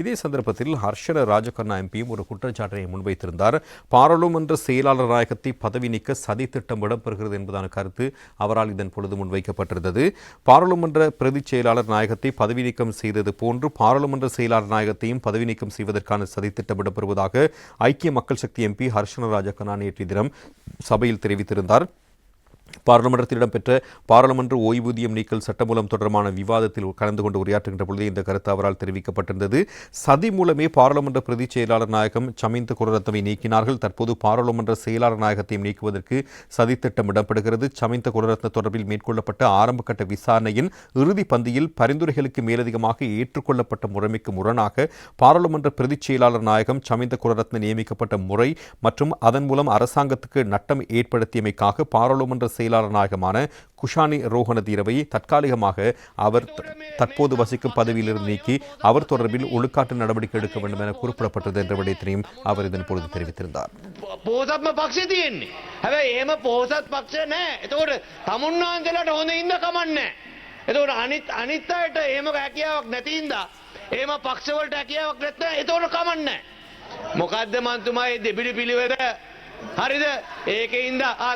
இதே சந்தர்ப்பத்தில் ஹர்ஷன ராஜகண்ணா எம்பியும் ஒரு குற்றச்சாட்டை முன்வைத்திருந்தார். பாராளுமன்ற செயலாளர் நாயகத்தை பதவி நீக்க சதி திட்டம் இடம்பெறுகிறது என்பதான கருத்து அவரால் இதன் பொழுது முன்வைக்கப்பட்டிருந்தது. பாராளுமன்ற பிரதி செயலாளர் நாயகத்தை பதவி நீக்கம் செய்தது போன்று பாராளுமன்ற செயலாளர் நாயகத்தையும் பதவி நீக்கம் செய்வதற்கான சதித்திட்டம் இடம்பெறுவதாக ஐக்கிய மக்கள் சக்தி எம்பி ஹர்ஷன ராஜகண்ணா நேற்றைய தினம் சபையில் தெரிவித்திருந்தார். பாராளுமன்றத்தில் இடம்பெற்ற பாராளுமன்ற ஓய்வூதியம் நீக்கல் சட்டமூலம் தொடர்பான விவாதத்தில் கலந்து கொண்டு உரையாற்றுகின்ற பொழுது இந்த கருத்து அவரால் தெரிவிக்கப்பட்டிருந்தது. சதி மூலமே பாராளுமன்ற பிரதி செயலாளர் நாயகம் சமிந்த குரரத்னவை நீக்கினார்கள். தற்போது பாராளுமன்ற செயலாளர் நாயகத்தையும் நீக்குவதற்கு சதித்திட்டம் இடம்பெறுகிறது. சமிந்த குரரத்ன தொடர்பில் மேற்கொள்ளப்பட்ட ஆரம்பகட்ட விசாரணையின் இறுதி பந்தியில் பரிந்துரைகளுக்கு மேலதிகமாக ஏற்றுக்கொள்ளப்பட்ட முறைமைக்கு முரணாக பாராளுமன்ற பிரதி செயலாளர் நாயகம் சமிந்த குரரத்ன நியமிக்கப்பட்ட முறை மற்றும் அதன் மூலம் அரசாங்கத்துக்கு நட்டம் ஏற்படுத்தியமைக்காக பாராளுமன்ற செயலாளர் நாயகமான குஷானி ரோஹன தீரவை தற்காலிகமாக அவர் த- தற்போது வசிக்கும் பதவியிலிருந்து நீக்கி அவர் தொடர்பில் ஒழுக்காட்டு நடவடிக்கை எடுக்க வேண்டும் என குறிப்பிடப்பட்டது என்ற விடயத்தினையும் அவர் இதன் பொழுது தெரிவித்திருந்தார் පෝසත්ම පක්ෂ තියෙන්නේ. හැබැයි එහෙම පෝසත් පක්ෂ නෑ. එතකොට තමුන්නාන්සලට හොඳ ඉන්න කමන්නේ. එතකොට අනිත් අනිත් අයට එහෙම හැකියාවක් නැති හින්දා එහෙම පක්ෂවලට හැකියාවක් නැත්නම් එතකොට කමන්නේ. මොකද්ද මන්තුමා මේ දෙබිඩි පිළිවෙත?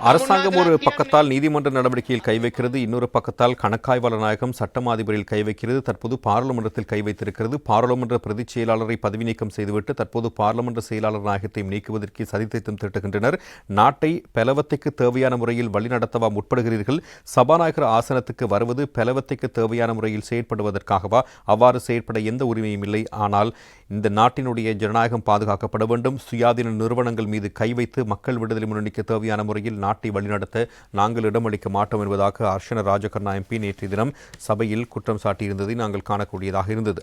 அரசாங்கம் ஒரு பக்கத்தால் நீதிமன்ற நடவடிக்கையில் கை வைக்கிறது இன்னொரு பக்கத்தால் கணக்காய்வாளர் நாயகம் சட்டம் அதிபரில் கை வைக்கிறது தற்போது பாராளுமன்றத்தில் கை வைத்திருக்கிறது. பாராளுமன்ற பிரதிச் செயலாளரை பதவி நீக்கம் செய்துவிட்டு தற்போது பாராளுமன்ற செயலாளர் நாயகத்தை நீக்குவதற்கு சதித்திட்டம் திட்டுகின்றனர் நாட்டை பெலவத்தைக்கு தேவையான முறையில் வழிநடத்தவா முற்படுகிறீர்கள்? சபாநாயகர் ஆசனத்துக்கு வருவது பெலவத்தைக்கு தேவையான முறையில் செயற்படுவதற்காகவா? அவ்வாறு செயற்பட எந்த உரிமையும் இல்லை. ஆனால் இந்த நாட்டினுடைய ஜனநாயகம் பாதுகாக்கப்பட வேண்டும். சுயாதீன நிறுவனங்கள் மீது கை வைத்து மக்கள் விடுதலை முன்னணிக்கு தேவையான முறையில் நாட்டை வழிநடத்த நாங்கள் இடமளிக்க மாட்டோம் என்பதாக அர்ஷன ராஜகர்ணா எம்பி நேற்றைய தினம் சபையில் குற்றம் சாட்டியிருந்ததை நாங்கள் காணக்கூடியதாக இருந்தது.